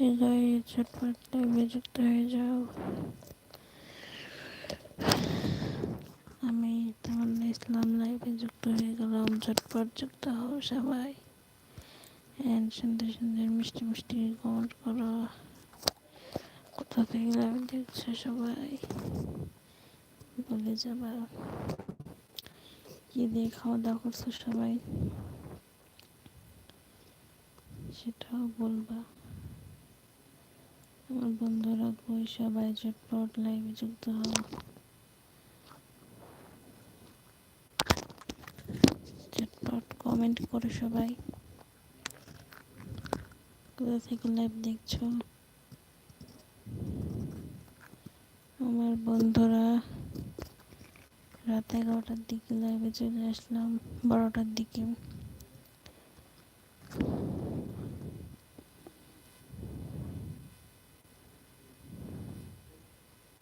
হৃদয়ে ঝটপট লাইভে হয়ে যাও। আমি তামান্না ইসলাম লাইভে যুক্ত হয়ে গেলাম, ঝটপট যুক্ত হও সবাই। অ্যান্ড সুন্দর সুন্দর মিষ্টি মিষ্টি কমেন্ট করো। কোথা থেকে লাইভ দেখছ সবাই? বলে যাবা। কি দিয়ে খাওয়া দাওয়া করছ সবাই? সেটাও বলবা। আমার বন্ধুরা কই সবাই ঝটপট লাইভে যুক্ত হও। ঝটপট কমেন্ট করো সবাই। কোথা থেকে লাইভ দেখছ? আমার বন্ধুরা, রাত এগারোটার দিকে লাইভে চলে আসলাম, বারোটার দিকে।